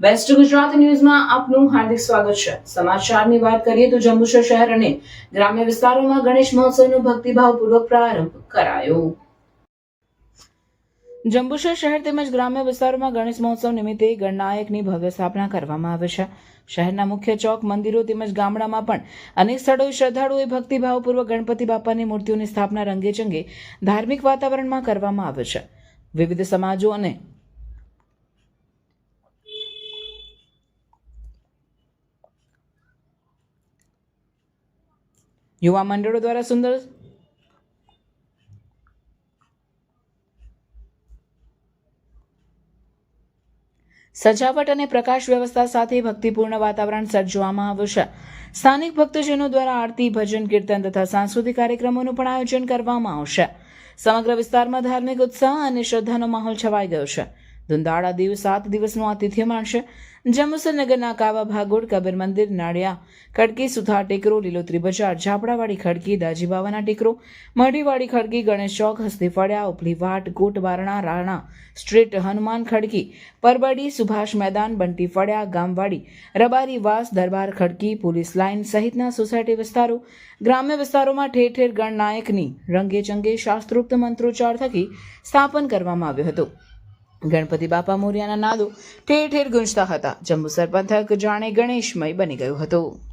Waste Gujarat ન્યૂઝમાં આપનું હાર્દિક સ્વાગત છે. સમાચારની વાત કરીએ તો જંબુસર શહેર અને ગ્રામ્ય વિસ્તારોમાં ગણેશ મહોત્સવનો ભક્તિભાવપૂર્વક પ્રારંભ કરાયો. જંબુસર શહેર તેમજ ગ્રામ્ય વિસ્તારોમાં ગણેશ મહોત્સવ નિમિત્તે ગણનાયકની ભવ્ય સ્થાપના કરવામાં આવે છે. શહેરના મુખ્ય ચોક, મંદિરો તેમજ ગામડામાં પણ અનેક સ્થળોએ શ્રદ્ધાળુઓએ ભક્તિભાવપૂર્વક ગણપતિ બાપાની મૂર્તિઓની સ્થાપના રંગેચંગે ધાર્મિક વાતાવરણમાં કરવામાં આવે છે. વિવિધ સમાજો અને યુવા મંડળો દ્વારા સુંદર સજાવટ અને પ્રકાશ વ્યવસ્થા સાથે ભક્તિપૂર્ણ વાતાવરણ સર્જવામાં આવ્યું છે. સ્થાનિક ભક્તજનો દ્વારા આરતી, ભજન, કીર્તન તથા સાંસ્કૃતિક કાર્યક્રમોનું પણ આયોજન કરવામાં આવશે. સમગ્ર વિસ્તારમાં ધાર્મિક ઉત્સાહ અને શ્રદ્ધાનો માહોલ છવાઈ ગયો છે. ધુંદાળા દિવસ સાત દિવસનું આતિથ્ય માણશે. જંબુસર નગરના કાવા ભાગોળ, કબીર મંદિર, નાળિયા, ખડકી, સુથાર ટેકરો લીલોતરી બજાર ઝાપડાવાડી ખડકી દાજીબાવાના ટેકરો મઢીવાડી ખડકી, ગણેશ ચોક હસ્તીફળિયા ઉપલી વાટ, ગોટ બારણા, રાણા, સ્ટ્રીટ હનુમાન ખડકી, પરબડી, સુભાષ મેદાન, બંટી ફળિયા, ગામવાડી, રબારી વાસ, દરબાર ખડકી, પોલીસ લાઇન સહિતના સોસાયટી વિસ્તારો, ગ્રામ્ય વિસ્તારોમાં ઠેર ઠેર ગણનાયકની રંગે ચંગે શાસ્ત્રોક્ત મંત્રોચ્ચાર થકી સ્થાપન કરવામાં આવ્યું હતું. ગણપતિ બાપા મોર્યાના નાદો ઠેર ઠેર ગુંજતા હતા. જંબુસર પંથક જાણે ગણેશમય બની ગયું હતું.